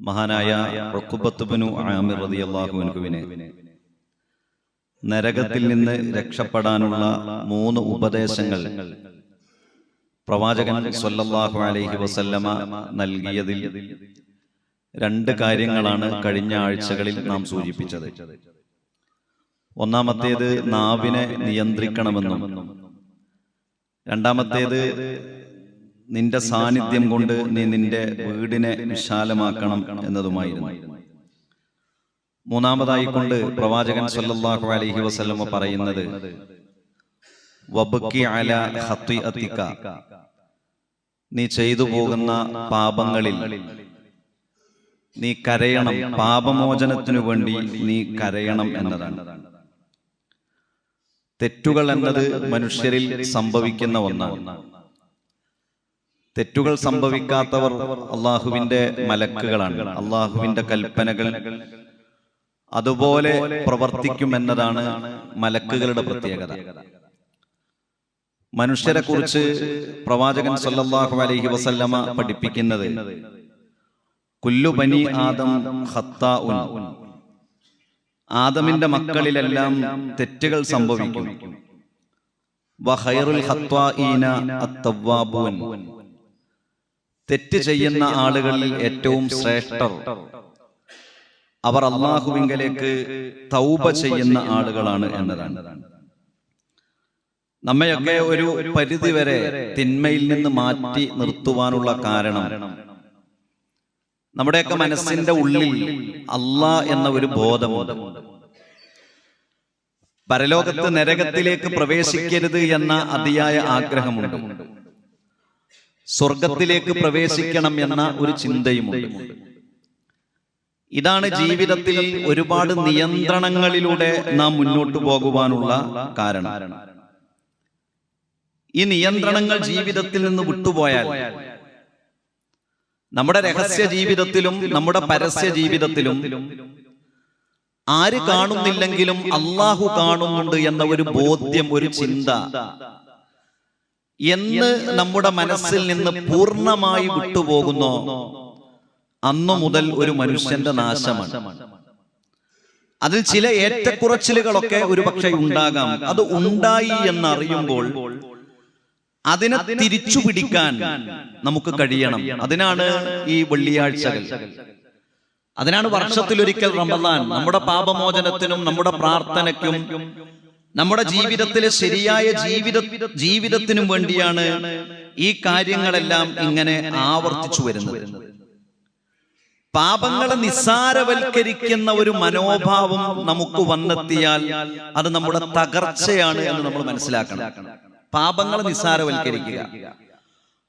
മഹാനായ റുക്കുബത്തുബനു ആമിർ റളിയല്ലാഹു അൻഹുവിനെ. നരകത്തിൽ നിന്ന് രക്ഷപ്പെടാനുള്ള മൂന്ന് ഉപദേശങ്ങൾ പ്രവാചകൻ സൊല്ലാഹു അലൈഹി വസല്ലമ നൽകിയതിൽ രണ്ട് കാര്യങ്ങളാണ് കഴിഞ്ഞ ആഴ്ചകളിൽ നാം സൂചിപ്പിച്ചത്. ഒന്നാമത്തേത് നാവിനെ നിയന്ത്രിക്കണമെന്നും രണ്ടാമത്തേത് നിന്റെ സാന്നിധ്യം കൊണ്ട് നീ നിന്റെ വീടിനെ വിശാലമാക്കണം എന്നതുമായിരുന്നു. മൂന്നാമതായി കൊണ്ട് പ്രവാചകൻ സല്ലല്ലാഹു അലൈഹി വസല്ലമ പറയുന്നത് അല നീ ചെയ്തു പോകുന്ന പാപങ്ങളിൽ നീ കരയണം പാപമോചനത്തിനു വേണ്ടി നീ കരയണം എന്നതാണ്. തെറ്റുകൾ എന്നത് മനുഷ്യരിൽ സംഭവിക്കുന്ന ഒന്നാണ്. തെറ്റുകൾ സംഭവിക്കാത്തവർ അള്ളാഹുവിന്റെ മലക്കുകളാണ്. അള്ളാഹുവിന്റെ കൽപ്പനകൾ അതുപോലെ പ്രവർത്തിക്കുമെന്നതാണ് മലക്കുകളുടെ പ്രത്യേകത. മനുഷ്യരെ കുറിച്ച് പ്രവാചകൻ സല്ലാഹു അലഹി വസല്ലമ പഠിപ്പിക്കുന്നത് കുല്ലു ബനി ആദം ആദമിന്റെ മക്കളിലെല്ലാം തെറ്റുകൾ സംഭവിക്കും. തെറ്റ് ചെയ്യുന്ന ആളുകളിൽ ഏറ്റവും ശ്രേഷ്ഠർ. അവർ അള്ളാഹുവിങ്കലേക്ക് തൗബ ചെയ്യുന്ന ആളുകളാണ് എന്നതാണ്. നമ്മയൊക്കെ ഒരു പരിധിവരെ തിന്മയിൽ നിന്ന് മാറ്റി നിർത്തുവാനുള്ള കാരണം. നമ്മുടെയൊക്കെ മനസ്സിന്റെ ഉള്ളിൽ അള്ളാ എന്ന ഒരു ബോധമുണ്ട്. പരലോകത്ത് നരകത്തിലേക്ക് പ്രവേശിക്കരുത് എന്ന അതിയായ ആഗ്രഹമുണ്ട്. സ്വർഗത്തിലേക്ക് പ്രവേശിക്കണം എന്ന ഒരു ചിന്തയുമുണ്ട്. ഇതാണ് ജീവിതത്തിൽ ഒരുപാട് നിയന്ത്രണങ്ങളിലൂടെ നാം മുന്നോട്ട് പോകുവാനുള്ള കാരണം. ഈ നിയന്ത്രണങ്ങൾ ജീവിതത്തിൽ നിന്ന് വിട്ടുപോയാൽ നമ്മുടെ രഹസ്യ ജീവിതത്തിലും നമ്മുടെ പരസ്യ ജീവിതത്തിലും ആര് കാണുന്നില്ലെങ്കിലും അള്ളാഹു കാണുന്നുണ്ട് എന്ന ഒരു ബോധ്യം ഒരു ചിന്ത എന്ന് നമ്മുടെ മനസ്സിൽ നിന്ന് പൂർണമായി വിട്ടുപോകുന്നോ. അന്നു മുതൽ ഒരു മനുഷ്യന്റെ നാശമാണ്. അതിൽ ചില ഏറ്റക്കുറച്ചിലുകളൊക്കെ ഒരു പക്ഷെ ഉണ്ടാകാം. അത് ഉണ്ടായി എന്നറിയുമ്പോൾ അതിനെ തിരിച്ചു പിടിക്കാൻ നമുക്ക് കഴിയണം. അതിനാണ് ഈ വെള്ളിയാഴ്ചകൾ. അതിനാണ് വർഷത്തിലൊരിക്കൽ റമദാൻ. നമ്മുടെ പാപമോചനത്തിനും നമ്മുടെ പ്രാർത്ഥനയ്ക്കും നമ്മുടെ ജീവിതത്തിലെ ശരിയായ ജീവിത ജീവിതത്തിനും വേണ്ടിയാണ് ഈ കാര്യങ്ങളെല്ലാം ഇങ്ങനെ ആവർത്തിച്ചു വരുന്നത്. പാപങ്ങളെ നിസ്സാരവൽക്കരിക്കുന്ന ഒരു മനോഭാവം നമുക്ക് വന്നെത്തിയാൽ അത് നമ്മുടെ തകർച്ചയാണ് എന്ന് നമ്മൾ മനസ്സിലാക്കണം. പാപങ്ങളെ നിസ്സാരവൽക്കരിക്കുക.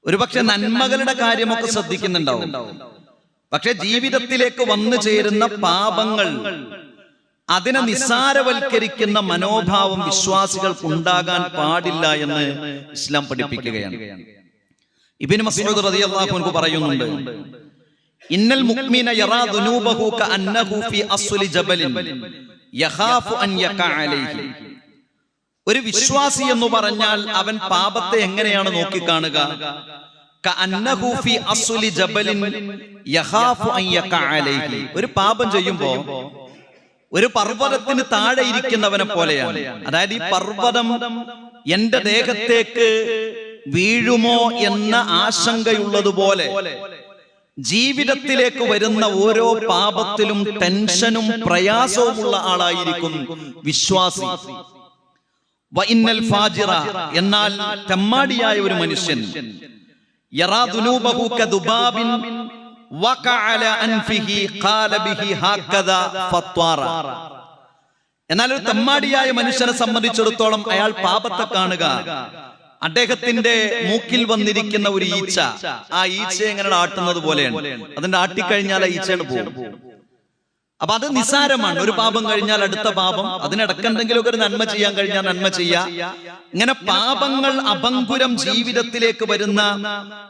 ഒരുപക്ഷെ നന്മകളുടെ കാര്യമൊക്കെ ശ്രദ്ധിക്കുന്നുണ്ടാവും. പക്ഷെ ജീവിതത്തിലേക്ക് വന്നു ചേരുന്ന പാപങ്ങൾ അതിനെ നിസ്സാരവൽക്കരിക്കുന്ന മനോഭാവം വിശ്വാസികൾക്ക് ഉണ്ടാകാൻ പാടില്ല എന്ന് ഇസ്ലാം പഠിപ്പിക്കുകയാണ്. ഇബിന് മസൂദ് റളിയല്ലാഹു അൻഹു പറയുന്നുണ്ട് ഇന്നൽ മുഅ്മിന യറാ ദുനൂബഹു കഅന്നഹു ഫി അസ്ലി ജബലിൻ യഖാഫു അൻ യഖഅ അലൈഹി. ഒരു വിശ്വാസി എന്ന് പറഞ്ഞാൽ അവൻ പാപത്തെ എങ്ങനെയാണ് നോക്കി നോക്കിക്കാണുക കഅന്നഹു ഫി അസ്ലി ജബലിൻ യഖാഫു അൻ യഖഅ അലൈഹി. ഒരു പാപം ചെയ്യുമ്പോൾ ഒരു പർവതത്തിന് താഴെ ഇരിക്കുന്നവനെ പോലെയാണ്. അതായത് ഈ പർവതം എന്റെ ദേഹത്തേക്ക് വീഴുമോ എന്ന ആശങ്കയുള്ളതുപോലെ ജീവിതത്തിലേക്ക് വരുന്ന ഓരോ പാപത്തിലും ടെൻഷനും പ്രയാസവുമുള്ള ആളായിരിക്കും വിശ്വാസി. ഫാജിറ എന്നാൽ തെമ്മാടിയായ ഒരു മനുഷ്യൻ. എന്നാൽ ഒരു തമ്മാടിയായ മനുഷ്യനെ സംബന്ധിച്ചിടത്തോളം അയാൾ പാപത്തെ കാണുക. അദ്ദേഹത്തിന്റെ മൂക്കിൽ വന്നിരിക്കുന്ന ഒരു ഈച്ച. ആ ഈച്ച എങ്ങനെ ആട്ടുന്നത് പോലെയാണ്. അതിന്റെ ആട്ടിക്കഴിഞ്ഞാൽ ആ ഈച്ചയാണ് പോകും. അപ്പൊ അത് നിസാരമാണ് ഒരു പാപം കഴിഞ്ഞാൽ അടുത്ത പാപം. അതിനിടക്ക് എന്തെങ്കിലുമൊക്കെ ഒരു നന്മ ചെയ്യാൻ കഴിഞ്ഞാൽ നന്മ ചെയ്യാ. ഇങ്ങനെ പാപങ്ങൾ അഭങ്കുരം ജീവിതത്തിലേക്ക് വരുന്ന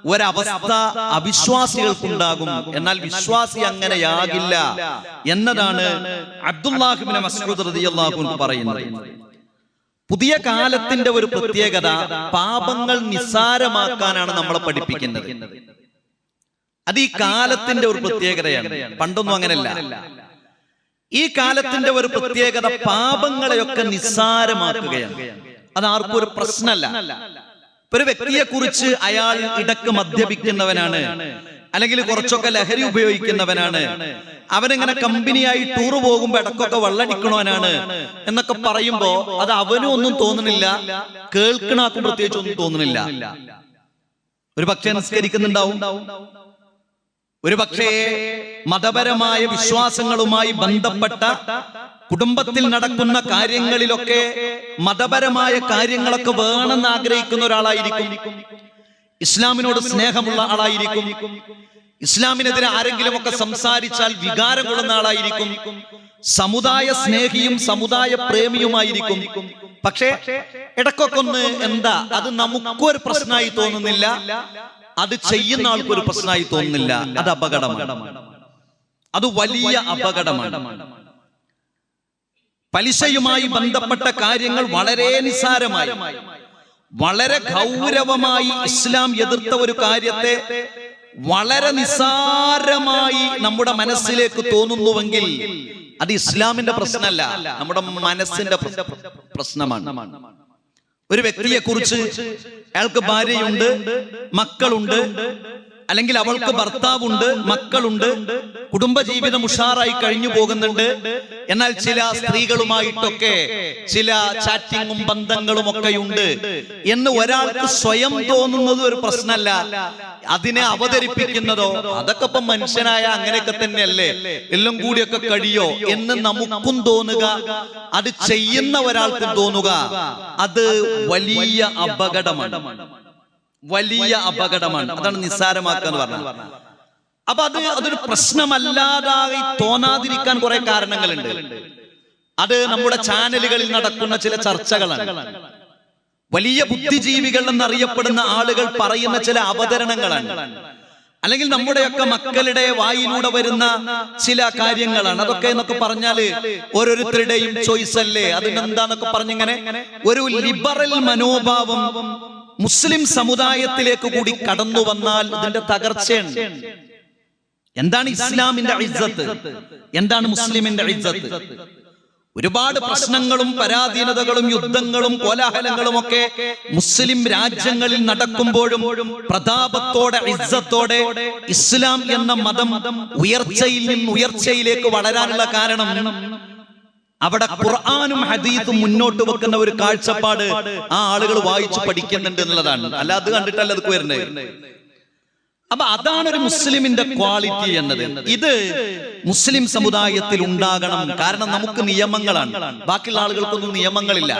ഒരവസ്ഥ അവിശ്വാസികൾക്കുണ്ടാകും. എന്നാൽ വിശ്വാസി അങ്ങനെയാകില്ല എന്നതാണ് അബ്ദുല്ലാഹിബിന് പറയുന്നത്. പുതിയ കാലത്തിന്റെ ഒരു പ്രത്യേകത പാപങ്ങൾ നിസ്സാരമാക്കാനാണ് നമ്മളെ പഠിപ്പിക്കുന്നത്. അത് ഈ കാലത്തിന്റെ ഒരു പ്രത്യേകതയാണ്. പണ്ടൊന്നും അങ്ങനെയല്ല. ഈ കാലത്തിന്റെ ഒരു പ്രത്യേകത പാപങ്ങളെയൊക്കെ നിസ്സാരമാക്കുകയാണ്. അത് ആർക്കും ഒരു പ്രശ്നമല്ല. ഒരു വ്യക്തിയെ കുറിച്ച് അയാൾ ഇടയ്ക്ക് മദ്യപിക്കുന്നവനാണ് അല്ലെങ്കിൽ കുറച്ചൊക്കെ ലഹരി ഉപയോഗിക്കുന്നവനാണ് അവനിങ്ങനെ കമ്പനിയായി ടൂർ പോകുമ്പോ ഇടക്കൊക്കെ വെള്ളടിക്കണവനാണ് എന്നൊക്കെ പറയുമ്പോ അത് അവനും ഒന്നും തോന്നുന്നില്ല കേൾക്കണാക്കും പ്രത്യേകിച്ച് ഒന്നും തോന്നുന്നില്ല. ഒരു പക്ഷെ നിസ്കരിക്കുന്നുണ്ടാവും. ഒരു പക്ഷേ മതപരമായ വിശ്വാസങ്ങളുമായി ബന്ധപ്പെട്ട കുടുംബത്തിൽ നടക്കുന്ന കാര്യങ്ങളിലൊക്കെ മതപരമായ കാര്യങ്ങളൊക്കെ വേണമെന്ന് ആഗ്രഹിക്കുന്ന ഒരാളായിരിക്കും. ഇസ്ലാമിനോട് സ്നേഹമുള്ള ആളായിരിക്കും. ഇസ്ലാമിനെതിരെ ആരെങ്കിലും ഒക്കെ സംസാരിച്ചാൽ വികാരം കൊള്ളുന്ന ആളായിരിക്കും. സമുദായ സ്നേഹിയും സമുദായ പ്രേമിയുമായിരിക്കും. പക്ഷേ ഇടക്കൊക്കെ ഒന്ന് എന്താ അത് നമുക്കൊരു പ്രശ്നമായി തോന്നുന്നില്ല. അത് ചെയ്യുന്ന ആൾക്ക് ഒരു പ്രശ്നമായി തോന്നുന്നില്ല. അത് അപകടമാണ്. അത് വലിയ അപകടമാണ്. പലിശയുമായി ബന്ധപ്പെട്ട കാര്യങ്ങൾ വളരെ നിസ്സാരമായി. വളരെ ഗൗരവമായി ഇസ്ലാം എതിർത്ത ഒരു കാര്യത്തെ വളരെ നിസ്സാരമായി നമ്മുടെ മനസ്സിലേക്ക് തോന്നുന്നുവെങ്കിൽ അത് ഇസ്ലാമിന്റെ പ്രശ്നമല്ല. നമ്മുടെ മനസ്സിന്റെ പ്രശ്നമാണ്. ഒരു വ്യക്തിയെ കുറിച്ച് അയാൾക്ക് ഭാര്യയുണ്ട് മക്കളുണ്ട് അല്ലെങ്കിൽ അവൾക്ക് ഭർത്താവുണ്ട് മക്കളുണ്ട് കുടുംബജീവിതം ഉഷാറായി കഴിഞ്ഞു പോകുന്നുണ്ട്. എന്നാൽ ചില സ്ത്രീകളുമായിട്ടൊക്കെ ചില ചാറ്റിങ്ങും ബന്ധങ്ങളും ഒക്കെ ഉണ്ട് എന്ന് ഒരാൾക്ക് സ്വയം തോന്നുന്നത് ഒരു പ്രശ്നമല്ല. അതിനെ അവതരിപ്പിക്കുന്നതോ അതൊക്കെ ഇപ്പം മനുഷ്യനായ അങ്ങനെയൊക്കെ തന്നെയല്ലേ? എല്ലാം കൂടിയൊക്കെ കഴിയോ എന്ന് നമുക്കും തോന്നുക അത് ചെയ്യുന്ന ഒരാൾക്കും തോന്നുക അത് വലിയ അപകടമാണ്. വലിയ അപകടമാണ്. അതാണ് നിസ്സാരമാക്കുക എന്ന് പറഞ്ഞത്. അപ്പൊ അത് അതൊരു പ്രശ്നമല്ലാതായി തോന്നാതിരിക്കാൻ കുറെ കാരണങ്ങളുണ്ട്. അത് നമ്മുടെ ചാനലുകളിൽ നടക്കുന്ന ചില ചർച്ചകളാണ്. വലിയ ബുദ്ധിജീവികൾ എന്നറിയപ്പെടുന്ന ആളുകൾ പറയുന്ന ചില അവതരണങ്ങളാണ്. അല്ലെങ്കിൽ നമ്മുടെയൊക്കെ മക്കളുടെ വായിലൂടെ വരുന്ന ചില കാര്യങ്ങളാണ്. അതൊക്കെ എന്നൊക്കെ പറഞ്ഞാൽ ഓരോരുത്തരുടെയും ചോയ്സ് അല്ലേ? അതിനെന്താന്നൊക്കെ പറഞ്ഞിങ്ങനെ ഒരു ലിബറൽ മനോഭാവം മുസ്ലിം സമുദായത്തിലേക്ക് കൂടി കടന്നു വന്നാൽ ഇതിന്റെ തകർച്ചയുണ്ട് എന്താണ് ഇസ്ലാമിന്റെ ഇജ്ജത്ത്? എന്താണ് മുസ്ലിമിന്റെ ഇജ്ജത്ത്? ഒരുപാട് പ്രശ്നങ്ങളും പരാധീനതകളും യുദ്ധങ്ങളും കോലാഹലങ്ങളും ഒക്കെ മുസ്ലിം രാജ്യങ്ങളിൽ നടക്കുമ്പോഴും പ്രതാപത്തോടെ ഇസ്സത്തോടെ ഇസ്ലാം എന്ന മതം ഉയർച്ചയിൽ നിന്ന് ഉയർച്ചയിലേക്ക് വളരാനുള്ള കാരണം അവിടെ ഖുർആാനും ഹദീസും മുന്നോട്ട് വെക്കുന്ന ഒരു കാഴ്ചപ്പാട് ആ ആളുകൾ വായിച്ചു പഠിക്കുന്നുണ്ട് എന്നുള്ളതാണ്. അല്ല അത് കണ്ടിട്ടല്ല അത് വരുന്നത് അപ്പൊ അതാണ് ഒരു മുസ്ലിമിന്റെ ക്വാളിറ്റി എന്നത്. ഇത് മുസ്ലിം സമുദായത്തിൽ ഉണ്ടാകണം. കാരണം നമുക്ക് നിയമങ്ങളാണ്. ബാക്കിയുള്ള ആളുകൾക്കൊന്നും നിയമങ്ങളില്ല.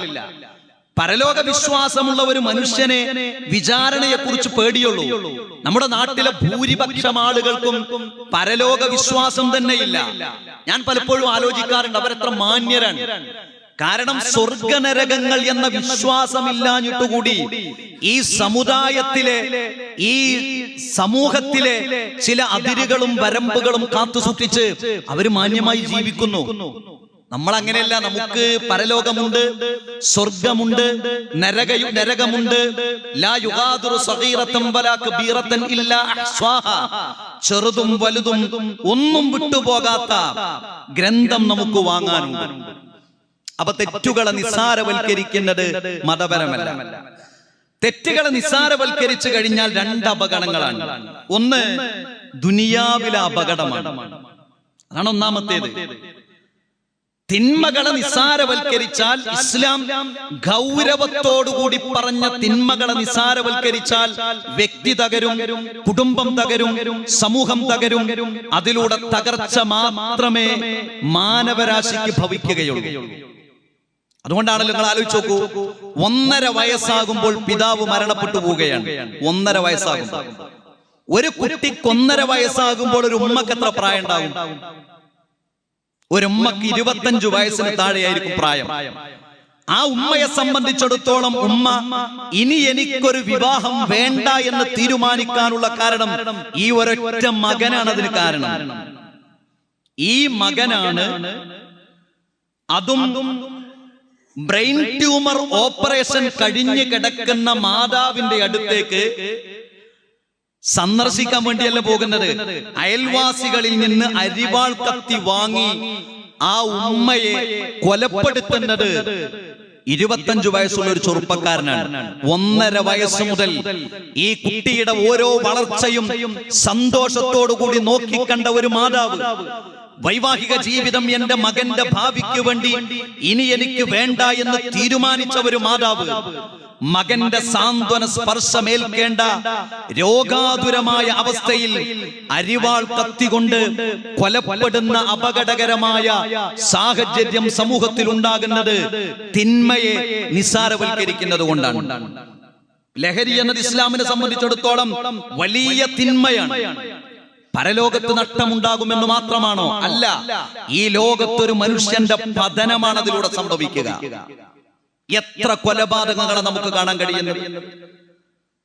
പരലോക വിശ്വാസമുള്ള ഒരു മനുഷ്യനെ വിചാരണയെ കുറിച്ച് പേടിയുള്ളൂ. നമ്മുടെ നാട്ടിലെ ഭൂരിപക്ഷം ആളുകൾക്കും പരലോക വിശ്വാസം തന്നെയില്ല ഞാൻ പലപ്പോഴും ആലോചിക്കാറുണ്ട് അവരെത്ര മാന്യരാണ്. കാരണം സ്വർഗനരകങ്ങൾ എന്ന വിശ്വാസമില്ലാഞ്ഞിട്ടുകൂടി ഈ സമുദായത്തിലെ ഈ സമൂഹത്തിലെ ചില അതിരുകളും വരമ്പുകളും കാത്തു സൂക്ഷിച്ച് അവർ മാന്യമായി ജീവിക്കുന്നു. നമ്മൾ അങ്ങനെയല്ല നമുക്ക് പരലോകമുണ്ട് സ്വർഗമുണ്ട് നരക നരകമുണ്ട്. ചെറുതും വലുതും ഒന്നും വിട്ടുപോകാത്ത ഗ്രന്ഥം നമുക്ക് വാങ്ങാനുണ്ട്. അപ്പൊ തെറ്റുകളെ നിസ്സാരവൽക്കരിക്കുന്നത് മതപരമല്ല. തെറ്റുകളെ നിസ്സാരവൽക്കരിച്ചു കഴിഞ്ഞാൽ രണ്ട് അപകടങ്ങളാണ് ഒന്ന് ദുനിയാവിലെ അപകടമാണ്. അതാണ് ഒന്നാമത്തേത്. തിന്മകളെ നിസാരവൽക്കരിച്ചാൽ ഇസ്ലാം ഗൗരവത്തോടുകൂടി പറഞ്ഞ തിന്മകളെ നിസാരവൽക്കരിച്ചാൽ വ്യക്തി തകരും കുടുംബം തകരും സമൂഹം തകരും. അതിലൂടെ തകർച്ച മാത്രമേ മാനവരാശിക്ക് ഭവിക്കുകയുള്ളൂ. അതുകൊണ്ടാണ് നിങ്ങൾ ആലോചിച്ച് നോക്കൂ. ഒന്നര വയസ്സാകുമ്പോൾ പിതാവ് മരണപ്പെട്ടു പോവുകയാണ്. ഒന്നര വയസ്സാകുമ്പോൾ. ഒരു കുട്ടിക്ക് ഒന്നര വയസ്സാകുമ്പോൾ ഒരു ഉമ്മക്ക് എത്ര പ്രായം ഉണ്ടാകും ഒരു ഉമ്മക്ക് ഇരുപത്തഞ്ചു വയസ്സിന് താഴെയായിരിക്കും പ്രായം. ആ ഉമ്മയെ സംബന്ധിച്ചിടത്തോളം ഉമ്മ ഇനി എനിക്കൊരു വിവാഹം വേണ്ട എന്ന് തീരുമാനിക്കാനുള്ള കാരണം ഈ ഒരൊറ്റ മകനാണ് അതിന് കാരണം. ഈ മകനാണ് അതും ബ്രെയിൻ ട്യൂമർ ഓപ്പറേഷൻ കഴിഞ്ഞ് കിടക്കുന്ന മാതാവിന്റെ അടുത്തേക്ക് സന്ദർശിക്കാൻ വേണ്ടിയല്ല പോകുന്നത്? അയൽവാസികളിൽ നിന്ന് അരിവാൾ കത്തി വാങ്ങി ആ ഉമ്മയെ കൊലപ്പെടുത്തുന്നത് ഇരുപത്തഞ്ചു വയസ്സുള്ള ഒരു ചെറുപ്പക്കാരനാണ്. ഒന്നര വയസ്സ് മുതൽ ഈ കുട്ടിയുടെ ഓരോ വളർച്ചയും സന്തോഷത്തോടു കൂടി നോക്കിക്കണ്ട ഒരു മാതാവ്. വൈവാഹിക ജീവിതം എന്റെ മകന്റെ ഭാവിക്ക് വേണ്ടി ഇനി എനിക്ക് വേണ്ട എന്ന് തീരുമാനിച്ച ഒരു മാതാവ്. മകന്റെ സാന്ത്വന സ്പർശമേൽക്കേണ്ട രോഗാതുരമായ അവസ്ഥയിൽ അരിവാൾ കത്തികൊണ്ട് കൊലപ്പെടുന്ന അപകടകരമായ സാഹചര്യം സമൂഹത്തിൽ ഉണ്ടാകുന്നത് തിന്മയെ നിസ്സാരവൽക്കരിക്കുന്നത് കൊണ്ടാണ്. ലഹരി എന്നത് ഇസ്ലാമിനെ സംബന്ധിച്ചിടത്തോളം വലിയ തിന്മയാണ്. പരലോകത്ത് നഷ്ടമുണ്ടാകുമെന്ന് മാത്രമാണോ? അല്ല. ഈ ലോകത്തൊരു മനുഷ്യന്റെ പതനമാണ് അതിലൂടെ സംഭവിക്കുക. എത്ര കൊലപാതകങ്ങളെ നമുക്ക് കാണാൻ കഴിയുന്നു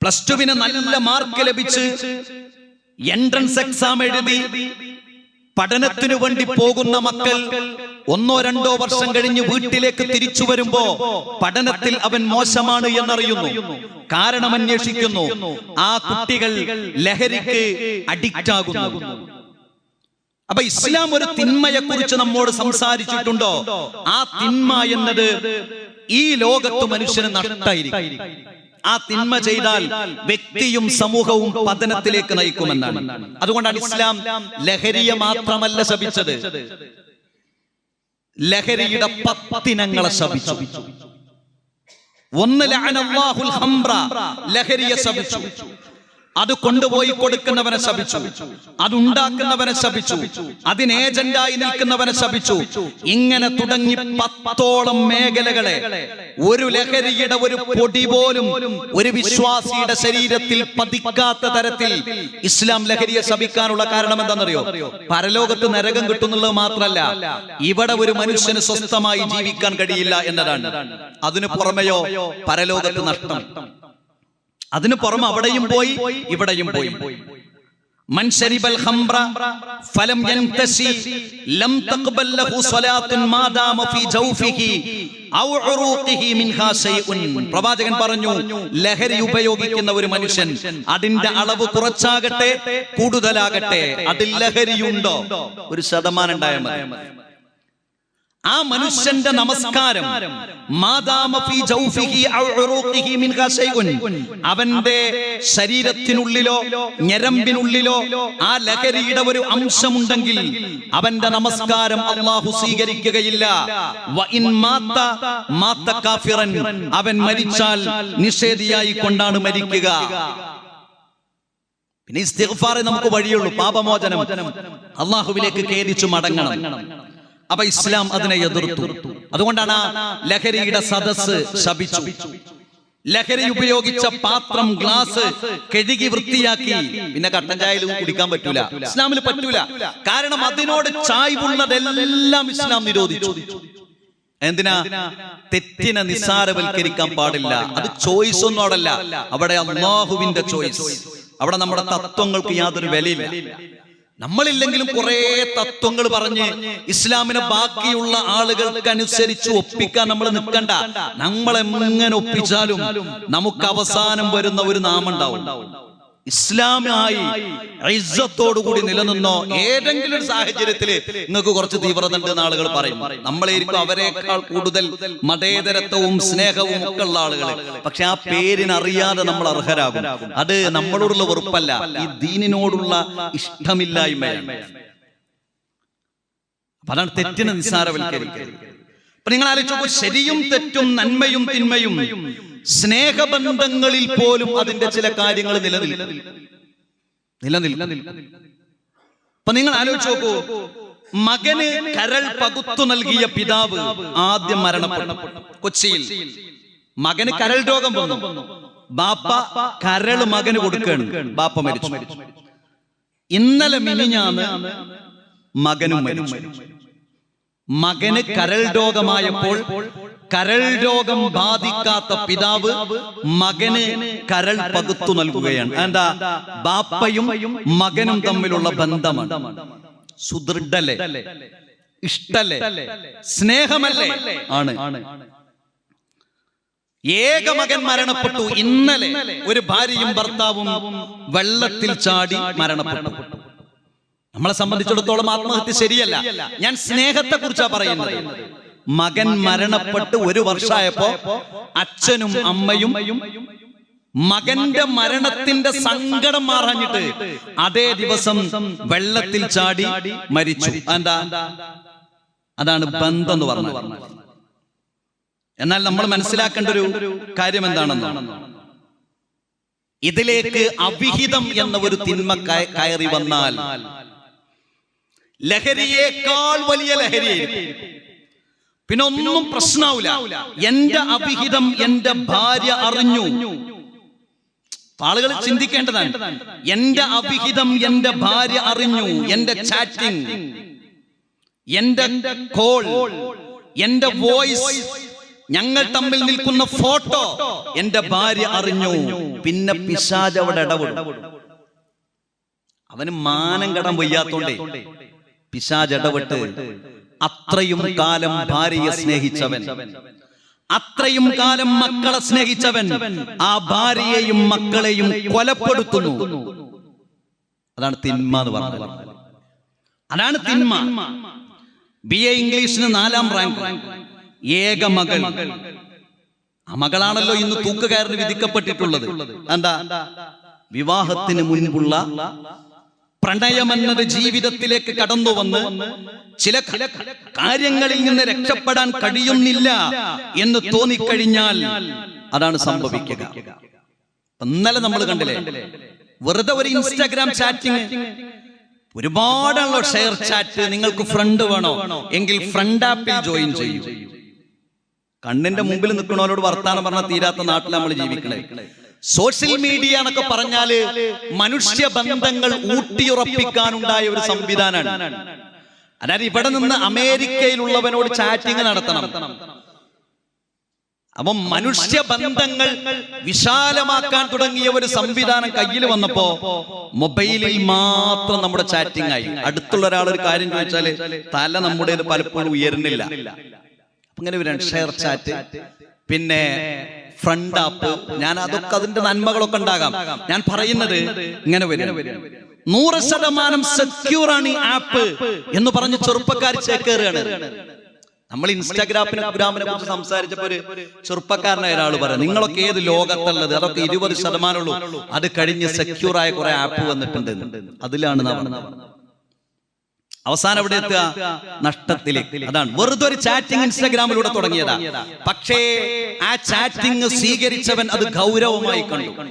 പ്ലസ് ടുവിന് നല്ല മാർക്ക് ലഭിച്ച് എൻട്രൻസ് എക്സാം എഴുതി പഠനത്തിനു വേണ്ടി പോകുന്ന മക്കൾ ഒന്നോ രണ്ടോ വർഷം കഴിഞ്ഞ് വീട്ടിലേക്ക് തിരിച്ചു വരുമ്പോ പഠനത്തിൽ അവൻ മോശമാണ് എന്നറിയുന്നു. കാരണം അന്വേഷിക്കുന്നു. ആ കുട്ടികൾ ലഹരിക്ക് അഡിക്റ്റ് ആകുന്നു. അപ്പൊ ഇസ്ലാം ഒരു തിന്മയെ കുറിച്ച് നമ്മോട് സംസാരിച്ചിട്ടുണ്ടോ? ആ തിന്മ എന്നത് ഈ ലോകത്ത് മനുഷ്യന് നഷ്ടായിരിക്കും. ആ തിന്മ ചെയ്താൽ വ്യക്തിയും സമൂഹവും പതനത്തിലേക്ക് നയിക്കുമെന്നാണ്. അതുകൊണ്ടാണ് ഇസ്ലാം ലഹരിയെ മാത്രമല്ല ശപിച്ചത്. ലഹരിയുടെ പത്തിനങ്ങളെ ശപിച്ചു. ഒന്ന് ലഹരിയെ ശപിച്ചു. അത് കൊണ്ടുപോയി കൊടുക്കുന്നവനെ ശപിച്ചു. അത് ഉണ്ടാക്കുന്നവനെ ശപിച്ചു. അതിന് ഏജന്റായി നിൽക്കുന്നവനെ ശപിച്ചു. ഇങ്ങനെ തുടങ്ങി പത്തോളം മേഖലകളെ ഒരു ലഹരിയുടെ ഒരു പൊടി പോലും ഒരു വിശ്വാസിയുടെ ശരീരത്തിൽ പതിക്കാത്ത തരത്തിൽ ഇസ്ലാം ലഹരിയെ ശപിക്കാനുള്ള കാരണം എന്താണെന്നറിയോ? പരലോകത്ത് നരകം കിട്ടുന്നുള്ളത് മാത്രമല്ല ഇവിടെ ഒരു മനുഷ്യന് സ്വസ്ഥമായി ജീവിക്കാൻ കഴിയില്ല എന്നതാണ്. അതിനു പുറമെയോ പരലോകത്ത് നഷ്ടം. അതിന് പുറം അവിടെയും പോയി ഇവിടെയും പോയി. പ്രവാചകൻ പറഞ്ഞു ലഹരി ഉപയോഗിക്കുന്ന ഒരു മനുഷ്യൻ അതിന്റെ അളവ് കുറച്ചാകട്ടെ കൂടുതലാകട്ടെ. അതിൽ ലഹരിയുണ്ടോ? ഒരു ശതമാനം ഉണ്ടായ മതി. ആ മനുഷ്യന്റെ നമസ്കാരം. അവന്റെ ശരീരത്തിനുള്ളിലോ ഞരമ്പിനുള്ളിലോ ആ ലഹരിയുടെ ഒരു അംശമുണ്ടെങ്കിൽ അവന്റെ നമസ്കാരം അള്ളാഹു സ്വീകരിക്കുകയില്ല. അവൻ മരിച്ചാൽ നിഷേധിയായി കൊണ്ടാണ് മരിക്കുക. പിന്നെ നമുക്ക് വഴിയുള്ളൂ. പാപമോചനം. അള്ളാഹുവിലേക്ക് ഖേദിച്ചു മടങ്ങണം. അപ്പൊ ഇസ്ലാം അതിനെ എതിർത്തു. അതുകൊണ്ടാണ് ലഹരിയുടെ സദസ് ശപിച്ചു. ലഹരി ഉപയോഗിച്ച പാത്രം ഗ്ലാസ് കഴുകി വൃത്തിയാക്കി. പിന്നെ കട്ടൻ ചായയിൽ കുടിക്കാൻ പറ്റൂല. ഇസ്ലാമിൽ പറ്റൂല. കാരണം അതിനോട് ചായ്വുള്ളതെല്ലാം ഇസ്ലാം നിരോധിച്ചു. എന്തിനാ? തെറ്റിനെ നിസ്സാരവൽക്കരിക്കാൻ പാടില്ല. അത് ചോയ്സ് ഒന്നും അവിടെ അവിടെ അള്ളാഹുവിന്റെ ചോയ്സ് അവിടെ നമ്മുടെ തത്വങ്ങൾക്ക് യാതൊരു വിലയില്ല. നമ്മളില്ലെങ്കിലും കുറെ തത്വങ്ങൾ പറഞ്ഞ് ഇസ്ലാമിനെ ബാക്കിയുള്ള ആളുകൾക്ക് അനുസരിച്ച് ഒപ്പിക്കാൻ നമ്മൾ നിൽക്കണ്ട. നമ്മൾ എങ്ങനെ ഒപ്പിച്ചാലും നമുക്ക് അവസാനം വരുന്ന ഒരു നാമുണ്ടാവും ഇസ്ലാമായി കൂടി നിലനിന്നോ ഏതെങ്കിലും ഒരു സാഹചര്യത്തിൽ നിങ്ങൾക്ക് കുറച്ച് തീവ്രത ഉണ്ട് എന്ന് ആളുകൾ പറയും. നമ്മളായിരിക്കും അവരെക്കാൾ കൂടുതൽ മതേതരത്വവും സ്നേഹവും ഒക്കെ ഉള്ള ആളുകൾ പക്ഷെ ആ പേരിനറിയാതെ നമ്മൾ അർഹരാകും. അത് നമ്മളോടുള്ള വെറുപ്പല്ല. ഈ ദീനിനോടുള്ള ഇഷ്ടമില്ലായ്മയാണ്. അതാണ് തെറ്റിനെ നിസ്സാരവൽക്കരിക്കരുത് അപ്പൊ നിങ്ങൾ ആലോചിച്ചു ശരിയും തെറ്റും നന്മയും തിന്മയും സ്നേഹബന്ധങ്ങളിൽ പോലും അതിന്റെ ചില കാര്യങ്ങൾ നിലനിൽക്കും. നിലനിൽക്കും. അപ്പൊ നിങ്ങൾ ആലോചിച്ച് നോക്കൂ മകന് കരൾ പകുത്തു നൽകിയ പിതാവ് ആദ്യം മരണപ്പെട്ടു. കൊച്ചിയിൽ മകന് കരൾ രോഗം വന്നു. ബാപ്പ കരൾ മകന് കൊടുക്കുകയാണ് ബാപ്പ മരിച്ചു. ഇന്നലെ മിനിഞ്ഞാന്ന് മകനും മരിച്ചു. മകന് കരൾ രോഗമായപ്പോൾ കരൾ രോഗം ബാധിക്കാത്ത പിതാവ് മകന് കരൾ പകുത്തു നൽകുകയാണ്. എന്താ? ബാപ്പയും മകനും തമ്മിലുള്ള ബന്ധമാണ്. സുദൃഢല്ലേ? ഇഷ്ടല്ലേ? സ്നേഹമല്ലേ? ആണ്. ഏക മകൻ മരണപ്പെട്ടു. ഇന്നലെ ഒരു ഭാര്യയും ഭർത്താവും വെള്ളത്തിൽ ചാടി മരണപ്പെട്ടു. നമ്മളെ സംബന്ധിച്ചിടത്തോളം ആത്മഹത്യ ശരിയല്ല. ഞാൻ സ്നേഹത്തെ കുറിച്ചാണ് പറയുന്നത്. മകൻ മരണപ്പെട്ട് ഒരു വർഷമായപ്പോ അച്ഛനും അമ്മയും മകന്റെ മരണത്തിന്റെ സങ്കടം മാറാഞ്ഞിട്ട് അതേ ദിവസം വെള്ളത്തിൽ ചാടി മരിച്ചു. എന്താ? അതാണ് ബന്ധം എന്ന് പറഞ്ഞത്. എന്നാൽ നമ്മൾ മനസ്സിലാക്കേണ്ട ഒരു കാര്യം എന്താണെന്ന്? ഇതിലേക്ക് അവിഹിതം എന്ന ഒരു തിന്മ കയറി വന്നാൽ ലഹരിയേക്കാൾ വലിയ ലഹരിയായിരിക്കും പിന്നെ ഒന്നും പ്രശ്നമാവില്ല എന്റെ അഭിഹിതം എന്റെ ഭാര്യ അറിഞ്ഞു. ആളുകൾ ചിന്തിക്കേണ്ടതാണ്. എന്റെ അഭിഹിതം എന്റെ ഭാര്യ അറിഞ്ഞു. എന്റെ ചാറ്റിംഗ് എന്റെ കോൾ എന്റെ വോയിസ് ഞങ്ങൾ തമ്മിൽ നിൽക്കുന്ന ഫോട്ടോ എന്റെ ഭാര്യ അറിഞ്ഞു. പിന്നെ പിശാജ് അവിടെ ഇടപെടും. അവന് മാനം കടം വയ്യാത്തോണ്ടേ. പിശാജ് ഇടപെട്ട്. അത്രയും കാലം ഭാര്യയെ സ്നേഹിച്ചവൻ. അത്രയും കാലം മക്കളെ സ്നേഹിച്ചവൻ. ആ ഭാര്യയെയും മക്കളെയും കൊലപ്പെടുത്തുന്നു. അതാണ് തിന്മ എന്ന് പറഞ്ഞത്. അതാണ് തിന്മ. ബി എ ഇംഗ്ലീഷിന് നാലാം റാങ്ക്. ഏക മകൾ. ആ മകളാണല്ലോ ഇന്ന് തൂക്കുകയറിന് വിധിക്കപ്പെട്ടിട്ടുള്ളത്. എന്താ? വിവാഹത്തിന് മുൻപുള്ള പ്രണയമെന്നത് ജീവിതത്തിലേക്ക് കടന്നു വന്ന് ചില കാര്യങ്ങളിൽ നിന്ന് രക്ഷപ്പെടാൻ കഴിയുന്നില്ല എന്ന് തോന്നിക്കഴിഞ്ഞാൽ അതാണ് സംഭവിക്കുക. ഇന്നലെ നമ്മൾ കണ്ടില്ലേ വെറുതെ ഒരു ഇൻസ്റ്റാഗ്രാം ചാറ്റിംഗ് ഒരുപാടുള്ള ഷെയർ ചാറ്റ് നിങ്ങൾക്ക് ഫ്രണ്ട് വേണോ? എങ്കിൽ ഫ്രണ്ട് ആപ്പിൽ ജോയിൻ ചെയ്യൂ. കണ്ണിന്റെ മുമ്പിൽ നിൽക്കുന്നവരോട് വർത്താനം പറഞ്ഞാൽ തീരാത്ത നാട്ടിൽ നമ്മൾ ജീവിക്കണേ. സോഷ്യൽ മീഡിയ എന്നൊക്കെ പറഞ്ഞാൽ മനുഷ്യ ബന്ധങ്ങൾ ഊട്ടിയുറപ്പിക്കാനുണ്ടായ ഒരു സംവിധാനമാണ്. അതായത് ഇവിടെ നിന്ന് അമേരിക്കയിലുള്ളവനോട് ചാറ്റിംഗ് നടത്തണം. അപ്പം മനുഷ്യ ബന്ധങ്ങൾ വിശാലമാക്കാൻ തുടങ്ങിയ ഒരു സംവിധാനം കയ്യിൽ വന്നപ്പോ മൊബൈലിൽ മാത്രം നമ്മുടെ ചാറ്റിംഗ് ആയി. അടുത്തുള്ള ഒരാൾ ഒരു കാര്യം ചോദിച്ചാൽ തല നമ്മുടേത് പലപ്പോഴും ഉയരുന്നില്ല. അങ്ങനെ ഷെയർ ചാറ്റ് പിന്നെ ഫ്രണ്ട് ആപ്പ് ഞാൻ അതൊക്കെ അതിന്റെ നന്മകളൊക്കെ ഉണ്ടാകാം. ഞാൻ പറയുന്നത് ഇങ്ങനെ വരും. നൂറ് ശതമാനം സെക്യൂർ ആണ് ഈ ആപ്പ് എന്ന് പറഞ്ഞ് ചെറുപ്പക്കാർ ചേക്കേറുകയാണ് നമ്മൾ ഇൻസ്റ്റാഗ്രാമിനെ ഗ്രാമിനെ കുറിച്ച് സംസാരിച്ചപ്പോ ഒരു ചെറുപ്പക്കാരനായ ഒരാൾ പറയാം നിങ്ങളൊക്കെ ഏത് ലോകത്തുള്ളത് അതൊക്കെ ഇരുപത് ശതമാനമുള്ളൂ അത് കഴിഞ്ഞ് സെക്യൂർ ആയ കുറെ ആപ്പ് വന്നിട്ടുണ്ട്. അതിലാണ് നാം അവസാനം എവിടെ എത്തുക? നഷ്ടത്തിലേക്ക്. അതാണ്. വെറുതെ ഒരു ചാറ്റിംഗ് ഇൻസ്റ്റാഗ്രാമിലൂടെ തുടങ്ങിയതാ. പക്ഷേ ആ ചാറ്റിംഗ് സ്വീകരിച്ചവൻ അത് ഗൗരവമായി കണ്ടു.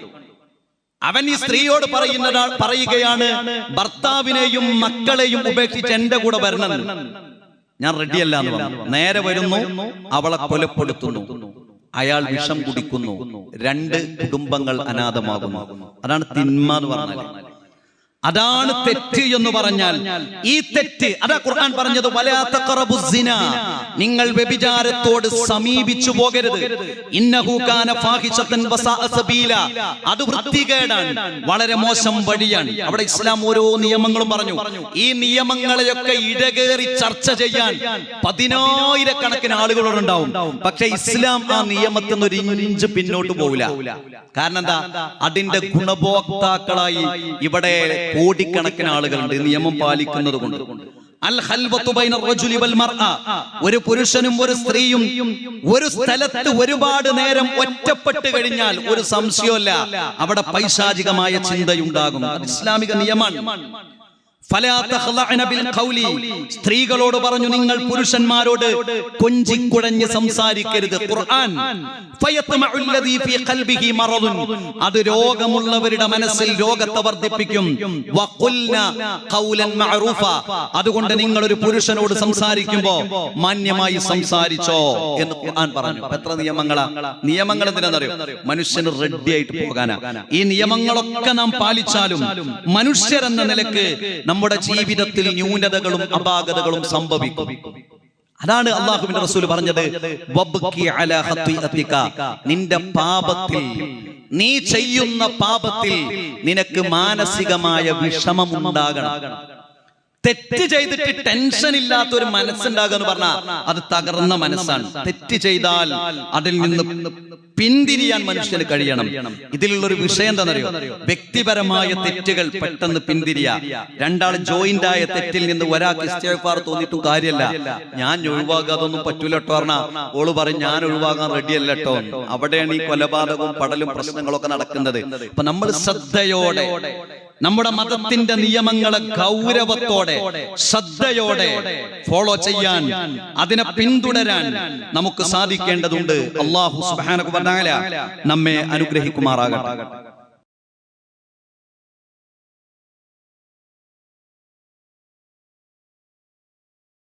അവൻ ഈ സ്ത്രീയോട് പറയുന്ന പറയുകയാണ് ഭർത്താവിനെയും മക്കളെയും ഉപേക്ഷിച്ച് എന്റെ കൂടെ വരണം. ഞാൻ റെഡിയല്ല എന്ന് പറഞ്ഞു. നേരെ വരുന്നു അവളെ കൊലപ്പെടുത്തുന്നു. അയാൾ വിഷം കുടിക്കുന്നു. രണ്ട് കുടുംബങ്ങൾ അനാഥമാകുന്നു. അതാണ് തിന്മ എന്ന് പറഞ്ഞാൽ അതാണ് തെറ്റ് എന്ന് പറഞ്ഞാൽ ഈ തെറ്റ് അതാ ഖുർആൻ പറഞ്ഞത് നിങ്ങൾ വ്യഭിചാരത്തോട് സമീപിച്ചു പോകരുത്. അത് വൃത്തികേടാണ്. വളരെ മോശം വഴിയാണ്. അവിടെ ഇസ്ലാം ഓരോ നിയമങ്ങളും പറഞ്ഞു. ഈ നിയമങ്ങളെയൊക്കെ ഇടകേറി ചർച്ച ചെയ്യാൻ പതിനായിരക്കണക്കിന് ആളുകളുണ്ടാവും. പക്ഷെ ഇസ്ലാം ആ നിയമത്തിൽ നിന്ന് ഒരു ഇഞ്ച് പിന്നോട്ട് പോവില്ല. കാരണം എന്താ? അതിന്റെ ഗുണഭോക്താക്കളായി ഇവിടെ കോടിക്കണക്കിന് ആളുകളുണ്ട്. നിയമം പാലിക്കുന്നത് കൊണ്ട് ഒരു പുരുഷനും ഒരു സ്ത്രീയും ഒരു സ്ഥലത്ത് ഒരുപാട് നേരം ഒറ്റപ്പെട്ട് കഴിഞ്ഞാൽ ഒരു സംശയമല്ല അവിടെ പൈശാചികമായ ചിന്തയുണ്ടാകും. ഇസ്ലാമിക നിയമമാണ്. സ്ത്രീകളോട് പറഞ്ഞു നിങ്ങൾ പുരുഷന്മാരോട് കൊഞ്ചിക്കുഴഞ്ഞ് സംസാരിക്കരുത്. ഖുർആൻ അത് രോഗമുള്ളവരുടെ മനസ്സിൽ രോഗത്തെ വർദ്ധിപ്പിക്കും. അതുകൊണ്ട് നിങ്ങൾ ഒരു പുരുഷനോട് സംസാരിക്കുമ്പോ മാന്യമായി സംസാരിച്ചോ എന്ന് ഖുർആൻ പറഞ്ഞു. എത്ര നിയമങ്ങളാ? നിയമങ്ങൾ എന്തിനാണെന്നറിയോ മനുഷ്യന് റെഡി ആയിട്ട് പോകാനാ. ഈ നിയമങ്ങളൊക്കെ നാം പാലിച്ചാലും മനുഷ്യരെന്ന നിലയ്ക്ക് നമ്മുടെ ജീവിതത്തിൽ ന്യൂനതകളും അപാകതകളും സംഭവിക്കും. അതാണ് അള്ളാഹുവിന്റെ റസൂൽ പറഞ്ഞത്. നിന്റെ പാപത്തിൽ നീ ചെയ്യുന്ന പാപത്തിൽ നിനക്ക് മാനസികമായ വിഷമം ഉണ്ടാകണം. തെറ്റ് ചെയ്തിട്ട് ടെൻഷൻ ഇല്ലാത്ത ഒരു മനസ്സുണ്ടാകുക എന്ന് പറഞ്ഞാൽ അത് തകർന്ന മനസ്സാണ്. തെറ്റ് ചെയ്താൽ അതിൽ നിന്ന് പിന്തിരിയാൻ മനുഷ്യന് കഴിയണം. ഇതിലുള്ള ഒരു വിഷയം എന്താണെന്നറിയോ? വ്യക്തിപരമായ തെറ്റുകൾ പെട്ടെന്ന് പിന്തിരിയ. രണ്ടാൾ ജോയിന്റ് ആയ തെറ്റിൽ നിന്ന് ഒരാൾക്ക് ഇസ്തിഗ്ഫാർ തോന്നിയിട്ടും കാര്യമല്ല. ഞാൻ ഒഴിവാകാതൊന്നും പറ്റൂല കേട്ടോ പറഞ്ഞ. ഓൾ പറയും ഞാൻ ഒഴിവാകാൻ റെഡിയല്ല കേട്ടോ അവിടെയാണ് ഈ കൊലപാതകവും പടലും പ്രശ്നങ്ങളൊക്കെ നടക്കുന്നത്. അപ്പൊ നമ്മൾ ശ്രദ്ധയോടെ നമ്മുടെ മതത്തിന്റെ നിയമങ്ങളെ ഗൗരവത്തോടെ ശ്രദ്ധയോടെ ഫോളോ ചെയ്യാൻ അതിനെ പിന്തുടരാൻ നമുക്ക് സാധിക്കേണ്ടതുണ്ട്. അള്ളാഹു തആല നമ്മെ അനുഗ്രഹിക്കുമാറാകട്ടെ.